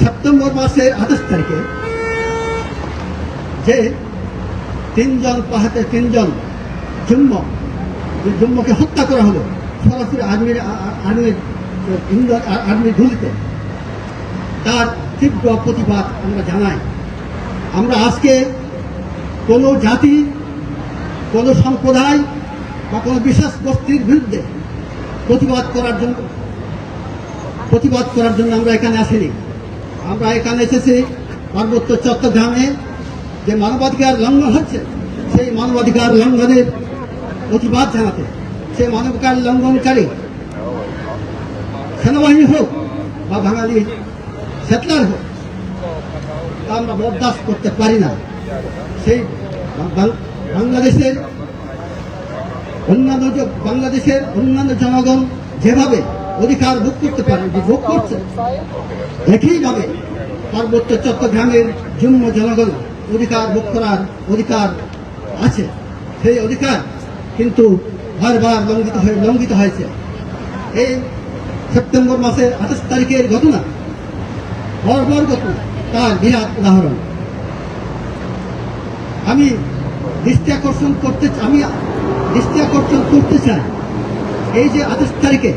September মাসের আঠাশ তারিখে যে তিনজন পাহাতে তিনজন জুম্ম জুম্মকে হত্যা করা হলো, সরাসরি আর্মির আর্মির আর্মির গুলিতে তার তীব্র প্রতিবাদ আমরা জানাই। আমরা আজকে কোনো জাতি, কোনো সম্প্রদায় বা কোনো বিশেষ গোষ্ঠীর বিরুদ্ধে প্রতিবাদ করার জন্য, প্রতিবাদ করার জন্য আমরা এখানে আসিনি। আমরা এখানে এসেছি পার্বত্য চট্টগ্রামে যে মানবাধিকার লঙ্ঘন হচ্ছে, সেই মানবাধিকার লঙ্ঘনের প্রতিবাদ জানাতে, সেই মানবাধিকার লঙ্ঘনকারী সেনাবাহিনী হোক বা বাঙালি সেটলার হোক, তা আমরা বরদাস্ত করতে পারি না। সেই বাংলাদেশের অন্যান্য বাংলাদেশের অন্যান্য জনগণ যেভাবে অধিকার ভোগ করতে পারে, যে ভোগ করছে। একইভাবে পার্বত্য চট্টগ্রামের জন্ম জনগণ অধিকার ভোগ করার অধিকার আছে। সেই অধিকার কিন্তু বারবার লঙ্ঘিত হয়ে, লঙ্ঘিত হয়েছে। এই সেপ্টেম্বর মাসের আঠাশ তারিখের ঘটনা, বর্বর ঘটনা, তার বিরাট উদাহরণ। আমি দৃষ্টি আকর্ষণ করতে, আমি দৃষ্টি আকর্ষণ করতে চাই, এই যে আঠাশ তারিখে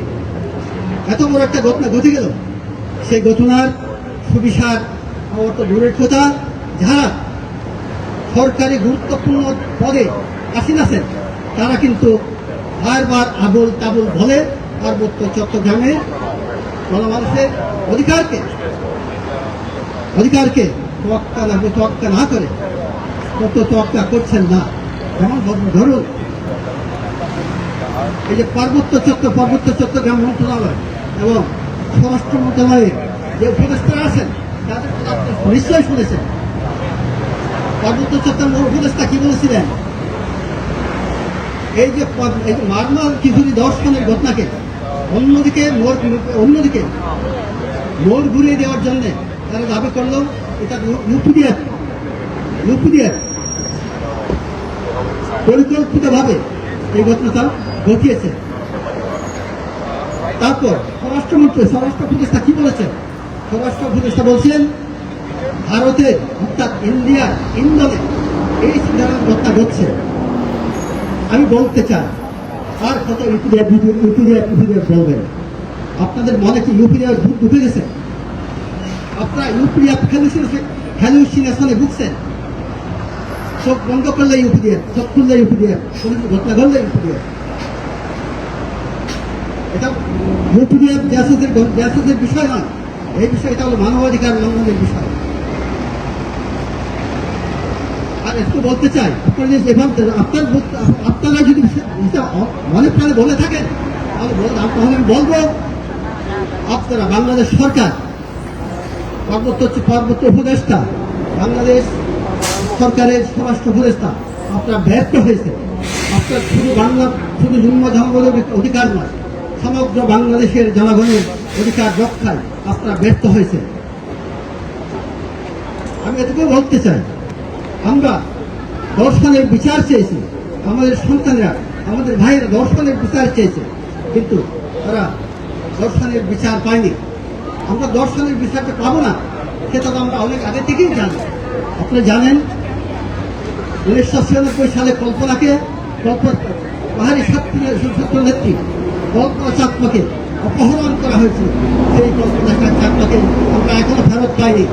এত বড় একটা ঘটনা ঘটে গেল। সেই ঘটনার সুবিচার আমার তো দূরের কথা, যারা সরকারি গুরুত্বপূর্ণ পদে আসীন আছেন, তারা কিন্তু বারবার আবল তাবল বলে পার্বত্য চট্টগ্রামে জনমানুষের অধিকারকে অধিকারকে তোয়াক্কা না তোয়াক্কা না করে তত তোয়াক্কা করছেন না যেমন ধরুন। এই যে পার্বত্য চট্ট পার্বত্য চট্টগ্রাম মন্ত্রণালয় এবং স্বরাষ্ট্র মন্ত্রণালয়ের যে উপদেষ্টারা আছেন, তাদের কথা নিশ্চয়ই শুনেছেন। পার্বত্য চট্টগ্রাম উপদেষ্টা কি বলেছিলেন? এই যে এই যে দর্শনের ঘটনাকে অন্যদিকে অন্যদিকে মোড় ঘুরিয়ে দেওয়ার জন্য তারা দাবি করল, এটা ইউপিডিএফ ইউপিডিএফ পরিকল্পিতভাবে এই ঘটনাটা ঘটিয়েছে। তারপর স্বরাষ্ট্রমন্ত্রী স্বরাষ্ট্র উপদেষ্টা কি বলেছেন? স্বরাষ্ট্র উপদেষ্টা বলছেন ভারতের অর্থাৎ ইন্ডিয়ার ইন্দোলে এই সিদ্ধান্ত ঘটনা ঘটছে আমি বলতে চাই, আর কত ইউপিডিএফ বলবেন? আপনাদের মনে কি ইউপিডিএফ ভূত ঢুকে গেছে? আপনারা ইউপিডিএফ হ্যালুসিনেশনে ভুগছেন? চোখ বন্ধ করলে ইউপিডিএফ, চোখ খুললে কিছু ঘটনা ঘটলে ইউপিডিএফ। এটা ইউপিডিএফ গ্যাসের গ্যাসের বিষয় নয়। এই বিষয়টা হলো মানবাধিকার লঙ্ঘনের বিষয়। আর একটু বলতে চাই, আপনারা আপনার আপনারা যদি এটা মনে প্রাণে বলে থাকেন, তাহলে তাহলে আমি বলব, আপনারা বাংলাদেশ সরকার, পার্বত্য হচ্ছে পার্বত্য উপদেষ্টা, বাংলাদেশ সরকারের স্বরাষ্ট্র উপদেষ্টা, আপনার ব্যর্থ হয়েছে আপনার শুধু বাংলা শুধু জন্ম জনগণের অধিকার নয় সমগ্র বাংলাদেশের জনগণের অধিকার রক্ষায় আপনারা ব্যর্থ হয়েছে আমি এটুকু বলতে চাই, আমরা দর্শনের বিচার চেয়েছি, আমাদের সন্তানরা, আমাদের ভাইয়েরা দর্শনের বিচার চেয়েছে, কিন্তু তারা দর্শনের বিচার পায়নি। আমরা দর্শনের বিচারটা পাবো না সেটা তো আমরা অনেক আগে থেকেই জানি। আপনি জানেন, উনিশশো ছিয়ানব্বই সালে কল্পনাকে কল্পনা পাহাড়ি ছাত্র নেত্রী কল্পনা অপহরণ করা হয়েছিল। সেই কল্পনা আমরা এখনও ফেরত পাইনি।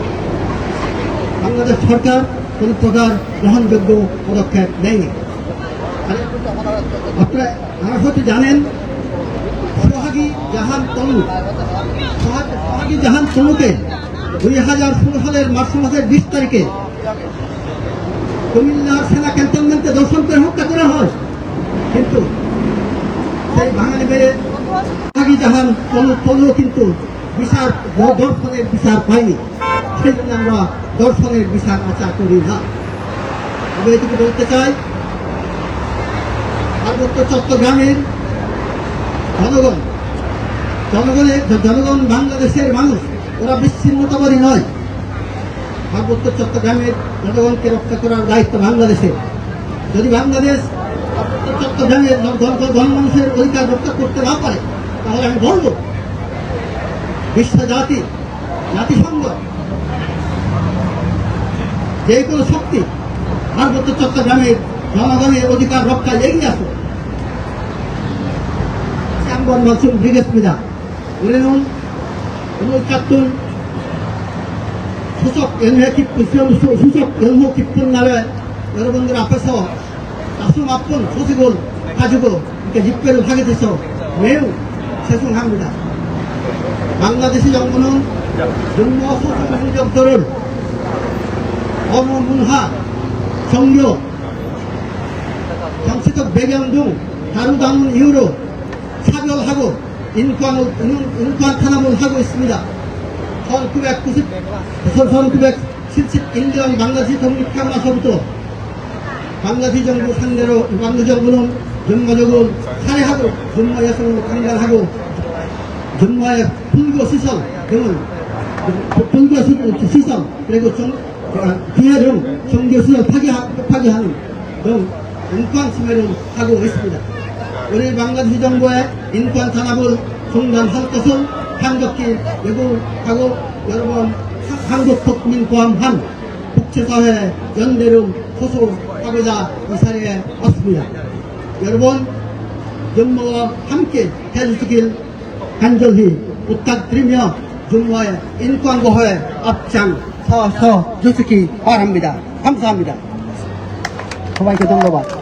বাংলাদেশ সরকার কোনো প্রকার গ্রহণযোগ্য পদক্ষেপ নেয়নি। আপনারা আপনারা হয়তো জানেন, সোহাগী জাহান তনু, সোহাগী জাহান তনুকে দুই হাজার ষোলো সালের মার্চ মাসের বিশ তারিখে কুমিল্লার সেনা ক্যান্টনমেন্টে দর্শন করে হত্যা করা হয়। কিন্তু সেই বাঙালি মেয়ে সোহাগী জাহান তনু কিন্তু বিচার, দর্শনের বিচার পায়নি সেই জন্য আমরা দর্শনের বিচার আচার করি না। আমি এটুকু বলতে চাই পার্বত্য চট্টগ্রামের জনগণ, জনগণের, জনগণ বাংলাদেশের মানুষ, ওরা বিচ্ছিন্নতাবাদী নয়। পার্বত্য চট্টগ্রামের জনগণকে রক্ষা করার দায়িত্ব বাংলাদেশের। যদি বাংলাদেশ মানুষের অধিকার রক্ষা করতে না পারে তাহলে আমি বলব বিশ্ব জাতি জাতিসংঘ যে কোনো শক্তি পার্বত্য চট্টগ্রামের জনগণের অধিকার রক্ষায় এগিয়ে আসো সূচক এনহে ক্ষিপ্ত সূচক এনহ ক্ষিপ্তন নামে এরবন্ধুর আপেসহ 가슴 아픈 소식을 가지고 이렇게 입회를 하게 돼서 매우 죄송합니다. 방글라데시 정부는 윤모 소속 민족들을 언어 문화, 종교, 정치적 배경 등 다루다는 이유로 차별하고 인권을, 인- 인권 탄압을 하고 있습니다. 1990, 1971년 방글라데시 독립하고 나서부터 방글라데시 정부 상대로 방글라데시 정부는 전마적으로 살해하고 전마 여성을 강간하고 전마의 불교 시설 등을 불교 시- 시설 그리고 정, 기회 등 종교 시설 파괴하, 파괴하는 등 인권 침해를 하고 있습니다. 우리 방글라데시 정부의 인권 탄압을 중단할 것을 강력히 요구하고 여러분 하- 한국 국민 포함한 국제사회 연대를 호소하고자 이 자리에 왔습니다. 여러분 정부와 함께 해주시길 간절히 부탁드리며 정부의 인권 보호에 앞장서서 주시기 바랍니다. 감사합니다. 고맙게 정도봐.